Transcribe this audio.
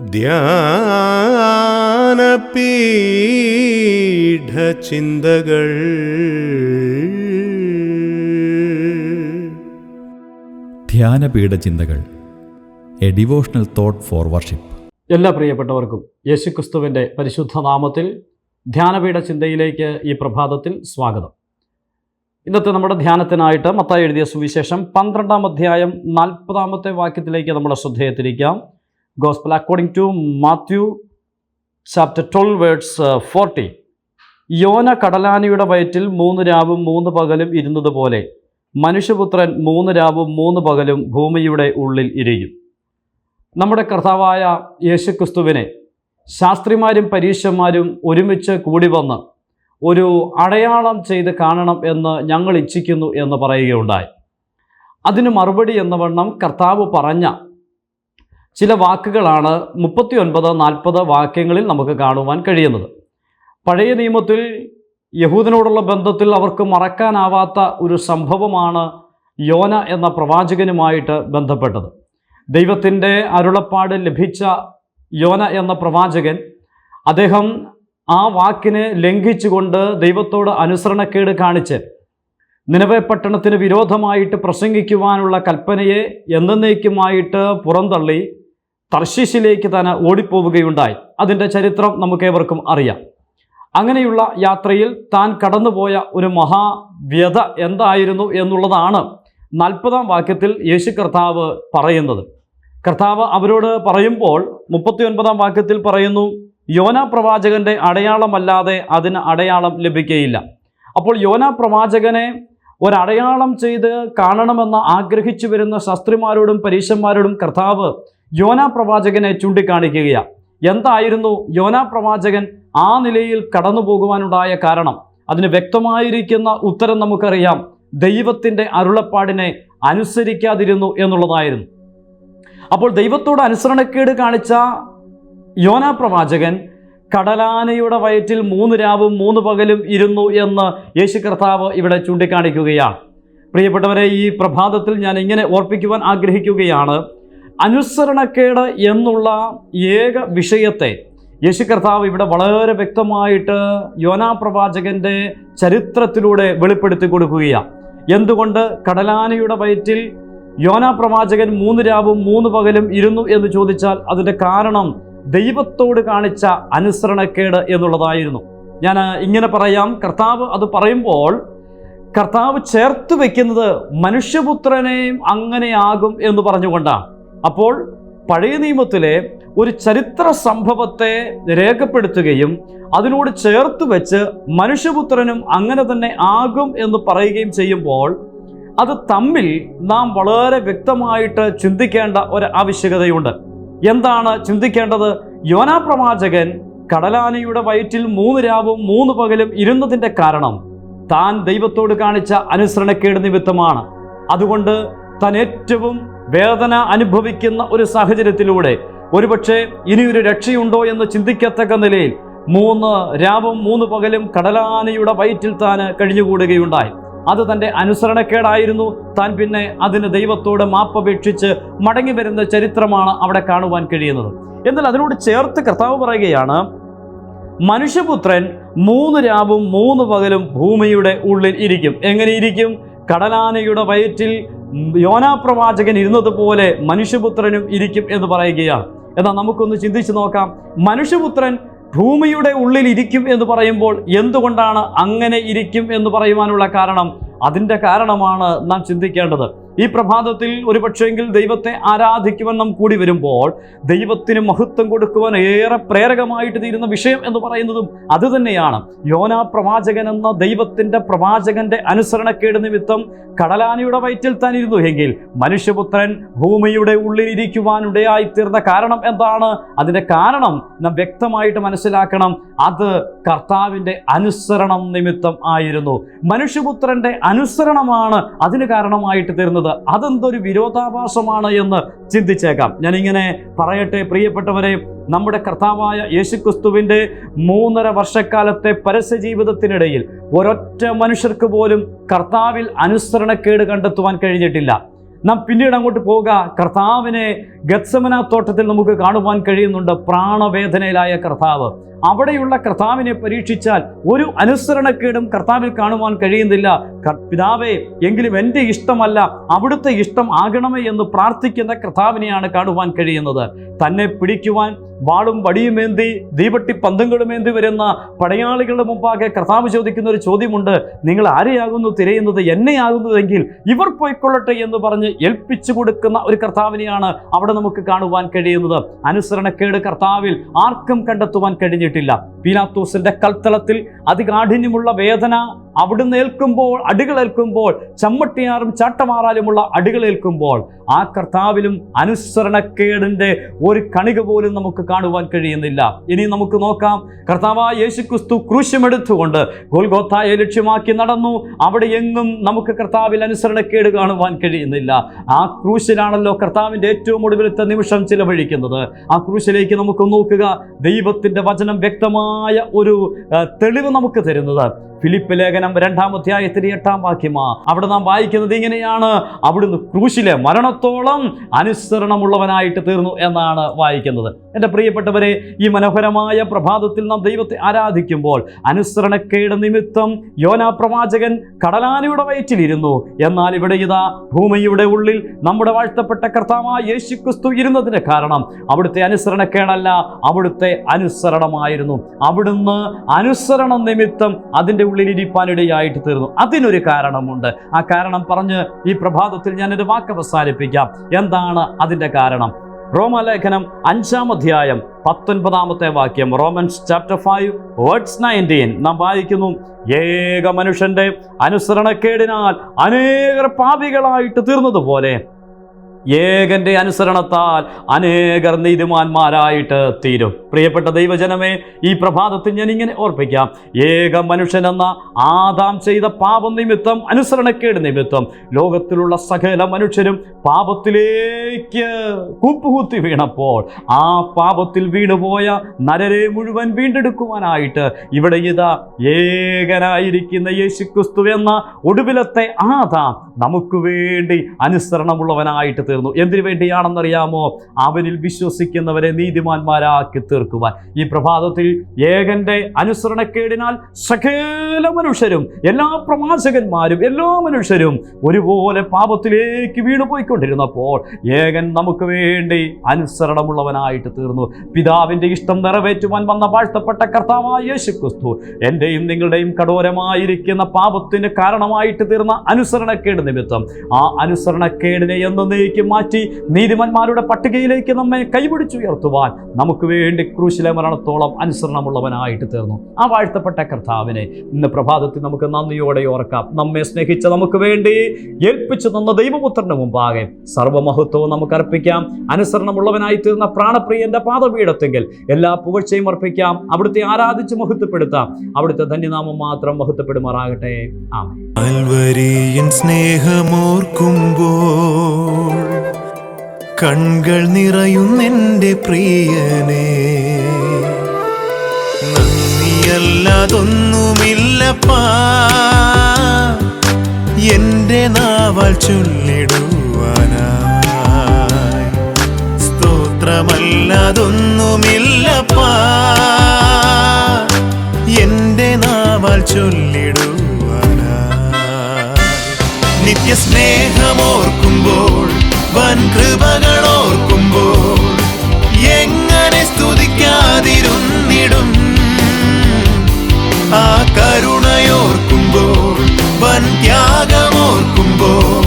ധ്യാനപീഠചിന്തകൾ. ധ്യാനപീഠ ചിന്തകൾ a devotional thought for worship. എല്ലാ പ്രിയപ്പെട്ടവർക്കും യേശുക്രിസ്തുവിന്റെ പരിശുദ്ധ നാമത്തിൽ ധ്യാനപീഠ ചിന്തയിലേക്ക് ഈ പ്രഭാതത്തിൽ സ്വാഗതം. ഇന്നത്തെ നമ്മുടെ ധ്യാനത്തിനായിട്ട് മത്തായി എഴുതിയ സുവിശേഷം പന്ത്രണ്ടാം അധ്യായം നാൽപ്പതാമത്തെ വാക്യത്തിലേക്ക് നമ്മുടെ ശ്രദ്ധയെ തിരിക്കാം. Gospel according to Matthew chapter twelve words forty യോന കടലാനിയുടെ വയറ്റിൽ മൂന്ന് രാവും മൂന്ന് പകലും ഇരുന്നത് പോലെ മനുഷ്യപുത്രൻ മൂന്ന് രാവും മൂന്ന് പകലും ഭൂമിയുടെ ഉള്ളിൽ ഇരയും നമ്മുടെ കർത്താവായ യേശുക്രിസ്തുവിനെ ശാസ്ത്രിമാരും പരീക്ഷന്മാരും ഒരുമിച്ച് കൂടി വന്ന് ഒരു അടയാളം ചെയ്ത് കാണണം എന്ന് ഞങ്ങൾ ഇച്ഛിക്കുന്നു എന്ന് പറയുകയുണ്ടായി. അതിന് മറുപടി എന്ന വണ്ണം കർത്താവ് പറഞ്ഞ ചില വാക്കുകളാണ് മുപ്പത്തി ഒൻപത് നാൽപ്പത് വാക്യങ്ങളിൽ നമുക്ക് കാണുവാൻ കഴിയുന്നത്. പഴയ നിയമത്തിൽ യഹൂദനോടുള്ള ബന്ധത്തിൽ അവർക്ക് മറക്കാനാവാത്ത ഒരു സംഭവമാണ് യോന എന്ന പ്രവാചകനുമായിട്ട് ബന്ധപ്പെട്ടത്. ദൈവത്തിന്റെ അരുളപ്പാട് ലഭിച്ച യോന എന്ന പ്രവാചകൻ അദ്ദേഹം ആ വാക്കിനെ ലംഘിച്ചുകൊണ്ട് ദൈവത്തോട് അനുസരണക്കേട് കാണിച്ച് നിലവെ പട്ടണത്തിന് വിരോധമായിട്ട് പ്രസംഗിക്കുവാനുള്ള കൽപ്പനയെ എന്നേക്കുമായിട്ട് പുറന്തള്ളി തർശീശിലേക്ക് തന്നെ ഓടിപ്പോവുകയുണ്ടായി. അതിന്റെ ചരിത്രം നമുക്കേവർക്കും അറിയാം. അങ്ങനെയുള്ള യാത്രയിൽ താൻ കടന്നുപോയ ഒരു മഹാവ്യത എന്തായിരുന്നു എന്നുള്ളതാണ് നാൽപ്പതാം വാക്യത്തിൽ യേശു കർത്താവ് പറയുന്നത്. കർത്താവ് അവരോട് പറയുമ്പോൾ മുപ്പത്തി ഒൻപതാം വാക്യത്തിൽ പറയുന്നു യോന പ്രവാചകന്റെ അടയാളമല്ലാതെ അതിന് അടയാളം ലഭിക്കുകയില്ല അപ്പോൾ യോന പ്രവാചകനെ ഒരടയാളം ചെയ്ത് കാണണമെന്ന് ആഗ്രഹിച്ചു വരുന്ന ശാസ്ത്രിമാരോടും പരീശന്മാരോടും കർത്താവ് യോന പ്രവാചകനെ ചൂണ്ടിക്കാണിക്കുകയാണ് എന്തായിരുന്നു യോന പ്രവാചകൻ ആ നിലയിൽ കടന്നു പോകുവാനുണ്ടായ കാരണം? അതിന് വ്യക്തമായിരിക്കുന്ന ഉത്തരം നമുക്കറിയാം. ദൈവത്തിന്റെ അരുളപ്പാടിനെ അനുസരിക്കാതിരുന്നു എന്നുള്ളതായിരുന്നു. അപ്പോൾ ദൈവത്തോട് അനുസരണക്കേട് കാണിച്ച യോന പ്രവാചകൻ കടലാനയുടെ വയറ്റിൽ മൂന്ന് രാവും മൂന്ന് പകലും ഇരുന്നു എന്ന് യേശു കർത്താവ് ഇവിടെ ചൂണ്ടിക്കാണിക്കുകയാണ് പ്രിയപ്പെട്ടവരെ ഈ പ്രഭാതത്തിൽ ഞാൻ ഇങ്ങനെ ഓർപ്പിക്കുവാൻ ആഗ്രഹിക്കുകയാണ്. അനുസരണക്കേട് എന്നുള്ള ഏക വിഷയത്തെ യേശു കർത്താവ് ഇവിടെ വളരെ വ്യക്തമായിട്ട് യോനാ പ്രവാചകന്റെ ചരിത്രത്തിലൂടെ വെളിപ്പെടുത്തി കൊടുക്കുകയാണ്. എന്തുകൊണ്ട്? കടലാനയുടെ വയറ്റിൽ യോനാ പ്രവാചകൻ മൂന്ന് രാവും മൂന്ന് പകലും ഇരുന്നു എന്ന് ചോദിച്ചാൽ അതിന്റെ കാരണം ദൈവത്തോട് കാണിച്ച അനുസരണക്കേട് എന്നുള്ളതായിരുന്നു. ഞാൻ ഇങ്ങനെ പറയാം. കർത്താവ് അത് പറയുമ്പോൾ കർത്താവ് ചേർത്ത് വയ്ക്കുന്നത് മനുഷ്യപുത്രനെയും അങ്ങനെയാകും എന്ന് പറഞ്ഞുകൊണ്ടാണ്. അപ്പോൾ പഴയ നിയമത്തിലെ ഒരു ചരിത്ര സംഭവത്തെ രേഖപ്പെടുത്തുകയും അതിനോട് ചേർത്ത് വെച്ച് മനുഷ്യപുത്രനും അങ്ങനെ തന്നെ ആകും എന്ന് പറയുകയും ചെയ്യുമ്പോൾ അത് തമ്മിൽ നാം വളരെ വ്യക്തമായിട്ട് ചിന്തിക്കേണ്ട ഒരു ആവശ്യകതയുണ്ട്. എന്താണ് ചിന്തിക്കേണ്ടത്? യോനാ പ്രവാചകൻ കടലാനയുടെ വയറ്റിൽ മൂന്ന് രാവും മൂന്ന് പകലും ഇരുന്നതിന്റെ കാരണം താൻ ദൈവത്തോട് കാണിച്ച അനുസരണക്കേട് നിമിത്തമാണ്. അതുകൊണ്ട് താൻ ഏറ്റവും വേദന അനുഭവിക്കുന്ന ഒരു സാഹചര്യത്തിലൂടെ ഒരുപക്ഷെ ഇനിയൊരു രക്ഷയുണ്ടോ എന്ന് ചിന്തിക്കത്തക്ക നിലയിൽ മൂന്ന് രാവും മൂന്ന് പകലും കടലാനയുടെ വയറ്റിൽ താൻ കഴിഞ്ഞുകൂടുകയുണ്ടായി. അത് തന്റെ അനുസരണക്കേടായിരുന്നു. താൻ പിന്നെ അതിന് ദൈവത്തോട് മാപ്പപേക്ഷിച്ച് മടങ്ങി വരുന്ന ചരിത്രമാണ് അവിടെ കാണുവാൻ കഴിയുന്നത്. എന്നാൽ അതിനോട് ചേർത്ത് കർത്താവ് പറയുകയാണ് മനുഷ്യപുത്രൻ മൂന്ന് രാവും മൂന്ന് പകലും ഭൂമിയുടെ ഉള്ളിൽ ഇരിക്കും. എങ്ങനെ ഇരിക്കും? കടലാനയുടെ വയറ്റിൽ യോനാ പ്രവാചകൻ ഇരുന്നത് പോലെ മനുഷ്യപുത്രനും ഇരിക്കും എന്ന് പറയുകയാണ്. എന്നാൽ നമുക്കൊന്ന് ചിന്തിച്ചു നോക്കാം. മനുഷ്യപുത്രൻ ഭൂമിയുടെ ഉള്ളിൽ ഇരിക്കും എന്ന് പറയുമ്പോൾ എന്തുകൊണ്ടാണ് അങ്ങനെ ഇരിക്കും എന്ന് പറയുവാനുള്ള കാരണം? അതിന്റെ കാരണമാണ് നാം ചിന്തിക്കേണ്ടത്. ഈ പ്രഭാതത്തിൽ ഒരു പക്ഷേങ്കിൽ ദൈവത്തെ ആരാധിക്കുവാൻ നാം കൂടി വരുമ്പോൾ ദൈവത്തിന് മഹത്വം കൊടുക്കുവാൻ ഏറെ പ്രേരകമായിട്ട് തീരുന്ന വിഷയം എന്ന് പറയുന്നതും അതുതന്നെയാണ് യോനാ പ്രവാചകൻ എന്ന ദൈവത്തിന്റെ പ്രവാചകന്റെ അനുസരണക്കേട് നിമിത്തം കടലാനയുടെ വയറ്റിൽ തന്നിരുന്നു എങ്കിൽ മനുഷ്യപുത്രൻ ഭൂമിയുടെ ഉള്ളിൽ ഇരിക്കുവാനിടയായി തീർന്ന കാരണം എന്താണ്? അതിന്റെ കാരണം നാം വ്യക്തമായിട്ട് മനസ്സിലാക്കണം. അത് കർത്താവിന്റെ അനുസരണം നിമിത്തം ആയിരുന്നു. മനുഷ്യപുത്രന്റെ അനുസരണമാണ് അതിന് കാരണമായിട്ട് തീർന്നത്. അതെന്തൊരു വിരോധാഭാസമാണ് എന്ന് ചിന്തിച്ചേക്കാം. ഞാനിങ്ങനെ പറയട്ടെ പ്രിയപ്പെട്ടവരെ നമ്മുടെ കർത്താവായ യേശുക്രിസ്തുവിന്റെ മൂന്നര വർഷക്കാലത്തെ പരസ്യ ജീവിതത്തിനിടയിൽ ഒരൊറ്റ മനുഷ്യർക്ക് പോലും കർത്താവിൽ അനുസരണക്കേട് കണ്ടെത്തുവാൻ കഴിഞ്ഞിട്ടില്ല. നാം പിന്നീട് അങ്ങോട്ട് പോവുക. കർത്താവിനെ ഗത്സമന തോട്ടത്തിൽ നമുക്ക് കാണുവാൻ കഴിയുന്നുണ്ട് പ്രാണവേദനയിലായ കർത്താവ്. അവിടെയുള്ള കർത്താവിനെ പരീക്ഷിച്ചാൽ ഒരു അനുസരണക്കേടും കർത്താവിൽ കാണുവാൻ കഴിയുന്നില്ല. പിതാവേ എങ്കിലും എന്റെ ഇഷ്ടമല്ല അവിടുത്തെ ഇഷ്ടം ആകണമേ എന്ന് പ്രാർത്ഥിക്കുന്ന കർത്താവിനെയാണ് കാണുവാൻ കഴിയുന്നത്. തന്നെ പിടിക്കുവാൻ വാളും വടിയുമേന്തി ദീപട്ടി പന്തങ്ങളുമേന്തി വരുന്ന പടയാളികളുടെ മുമ്പാകെ കർത്താവ് ചോദിക്കുന്ന ഒരു ചോദ്യമുണ്ട്. നിങ്ങൾ ആരെയാകുന്നു തിരയുന്നത്? എന്നെയാകുന്നതെങ്കിൽ ഇവർ പോയിക്കൊള്ളട്ടെ എന്ന് പറഞ്ഞ് ഏൽപ്പിച്ചു കൊടുക്കുന്ന ഒരു കർത്താവിനെയാണ് അവിടെ നമുക്ക് കാണുവാൻ കഴിയുന്നത്. അനുസരണക്കേട് കർത്താവിൽ ആർക്കും കണ്ടെത്തുവാൻ കഴിഞ്ഞിട്ടില്ല. പീലാത്തോസിന്റെ കൽത്തളത്തിൽ അതികാഠിന്യമുള്ള വേദന അവിടുന്ന് ഏൽക്കുമ്പോൾ അടികളേൽക്കുമ്പോൾ ചമ്മട്ടിയാറും ചാട്ടമാറാലുമുള്ള അടികളേൽക്കുമ്പോൾ ആ കർത്താവിലും അനുസരണക്കേടിന്റെ ഒരു കണിക പോലും നമുക്ക് കാണുവാൻ കഴിയുന്നില്ല. ഇനി നമുക്ക് നോക്കാം. കർത്താവായ യേശുക്രിസ്തു ക്രൂശമെടുത്തുകൊണ്ട് ഗോൽഗോത്തായെ ലക്ഷ്യമാക്കി നടന്നു. അവിടെ എങ്ങും നമുക്ക് കർത്താവിൽ അനുസരണക്കേട് കാണുവാൻ കഴിയുന്നില്ല. ആ ക്രൂശിലാണല്ലോ കർത്താവിന്റെ ഏറ്റവും ഒടുവിലത്തെ നിമിഷം ചിലവഴിക്കുന്നത്. ആ ക്രൂശിലേക്ക് നമുക്ക് നോക്കുക. ദൈവത്തിന്റെ വചനം വ്യക്തമായ ഒരു തെളിവ് നമുക്ക് തരുന്നത് ഫിലിപ്പ് ലേഖനം രണ്ടാം അധ്യായത്തിലെ എട്ടാം വാക്യമാ. അവിടെ നാം വായിക്കുന്നത് ഇങ്ങനെയാണ്. അവിടുന്ന് ക്രൂശിലെ മരണത്തോളം അനുസരണമുള്ളവനായിട്ട് തീർന്നു എന്നാണ് വായിക്കുന്നത്. എന്റെ പ്രിയപ്പെട്ടവരെ ഈ മനോഹരമായ പ്രഭാതത്തിൽ നാം ദൈവത്തെ ആരാധിക്കുമ്പോൾ അനുസരണക്കേട് നിമിത്തം യോനാ പ്രവാചകൻ കടലാനയുടെ വയറ്റിലിരുന്നു. എന്നാൽ ഇവിടെ ഇതാ ഭൂമിയുടെ ഉള്ളിൽ നമ്മുടെ വാഴ്ത്തപ്പെട്ട കർത്താവായ യേശു ക്രിസ്തു ഇരുന്നതിന് കാരണം അവിടുത്തെ അനുസരണക്കേടല്ല അവിടുത്തെ അനുസരണമായിരുന്നു. അവിടുന്ന് അനുസരണം നിമിത്തം അതിന്റെ ഉള്ളിൽ ഇരിപ്പാനിടയായിട്ട് തീർന്നു. അതിനൊരു കാരണമുണ്ട്. ആ കാരണം പറഞ്ഞ് ഈ പ്രഭാതത്തിൽ ഞാൻ ഒരു വാക്ക് അവസാനിപ്പിക്കാം. എന്താണ് അതിന്റെ കാരണം? റോമലേഖനം അഞ്ചാം അധ്യായം പത്തൊൻപതാമത്തെ വാക്യം Romans chapter five words nineteen നാം വായിക്കുന്നു ഏക മനുഷ്യന്റെ അനുസരണക്കേടിനാൽ അനേകർ പാപികളായിട്ട് തീർന്നതുപോലെ ഏകന്റെ അനുസരണത്താൽ അനേകർ നീതിമാന്മാരായിട്ട് തീരും. പ്രിയപ്പെട്ട ദൈവജനമേ ഈ പ്രഭാതത്തിൽ ഞാൻ ഇങ്ങനെ ഓർപ്പിക്കാം. ഏക മനുഷ്യൻ എന്ന ആദാം ചെയ്ത പാപം നിമിത്തം അനുസരണക്കേട് നിമിത്തം ലോകത്തിലുള്ള സകല മനുഷ്യരും പാപത്തിലേക്ക് കുപ്പുകുത്തി വീണപ്പോൾ ആ പാപത്തിൽ വീണുപോയ നരരെ മുഴുവൻ വീണ്ടെടുക്കുവാനായിട്ട് ഇവിടെ ഇതാ ഏകനായിരിക്കുന്ന യേശുക്രിസ്തു എന്ന ഒടുവിലത്തെ ആദാം നമുക്ക് വേണ്ടി അനുസരണമുള്ളവനായിട്ട് തീർന്നു. എന്തിനു വേണ്ടിയാണെന്നറിയാമോ? അവനിൽ വിശ്വസിക്കുന്നവരെ നീതിമാന്മാരാക്കി തീർക്കുവാൻ. ഈ പ്രഭാതത്തിൽ ഏകന്റെ അനുസരണക്കേടിനാൽ സകല മനുഷ്യരും എല്ലാ പ്രവാചകന്മാരും എല്ലാ മനുഷ്യരും ഒരുപോലെ പാപത്തിലേക്ക് വീണുപോയിക്കൊണ്ടിരുന്നപ്പോൾ ഏകൻ നമുക്ക് വേണ്ടി അനുസരണമുള്ളവനായിട്ട് തീർന്നു. പിതാവിന്റെ ഇഷ്ടം നിറവേറ്റുവാൻ വന്ന വാഴ്ത്തപ്പെട്ട കർത്താവായ യേശു ക്രിസ്തു എന്റെയും നിങ്ങളുടെയും കഠോരമായിരിക്കുന്ന പാപത്തിന് കാരണമായിട്ട് തീർന്ന അനുസരണക്കേട് നിമിത്തം ആ അനുസരണക്കേടിനെ എന്നേക്കും മാറ്റി നീതിമന്മാരുടെ പട്ടികയിലേക്ക് നമ്മെ കൈപിടിച്ചുയർത്തുവാൻ നമുക്ക് വേണ്ടി ക്രൂശിലെ മരണത്തോളം അനുസരണമുള്ളവനായിട്ട് തീർന്നു. ആ വാഴ്ത്തപ്പെട്ട കർത്താവിനെ ഇന്ന് പ്രഭാതത്തിൽ നമുക്ക് നന്ദിയോടെ ഓർക്കാം. നമ്മെ സ്നേഹിച്ച നമുക്ക് വേണ്ടി ഏൽപ്പിച്ചു തന്ന ദൈവപുത്രന് മുമ്പാകെ സർവമഹത്വവും നമുക്ക് അർപ്പിക്കാം. അനുസരണമുള്ളവനായി തീർന്ന പ്രാണപ്രിയന്റെ പാദപീഠത്തെങ്കിൽ എല്ലാ പുകഴ്ചയും അർപ്പിക്കാം. അവിടുത്തെ ആരാധിച്ച് മഹത്വപ്പെടുത്താം. അവിടുത്തെ ധന്യനാമം മാത്രം മഹത്വപ്പെടുമാറാകട്ടെ. അൽവരിയൻ സ്നേഹമോർക്കുമ്പോൾ കൺകൾ നിറയുന്നെന്റെ പ്രിയനെ. നന്ദിയല്ലാതൊന്നുമില്ലപ്പാ. എന്റെ നാവാൽ ചൊല്ലിടുവാനായി സ്തോത്രമല്ലാതൊന്നുമില്ലപ്പാ. എന്റെ നാവാൽ ചൊല്ലിടുവാനായി നിത്യസ്നേഹമോർക്കുമ്പോൾ വൻ കൃപകളോർക്കുമ്പോൾ എങ്ങനെ സ്തുതിക്കാതിരുന്നിടും? ആ കരുണയോർക്കുമ്പോൾ വൻ ത്യാഗമോർക്കുമ്പോൾ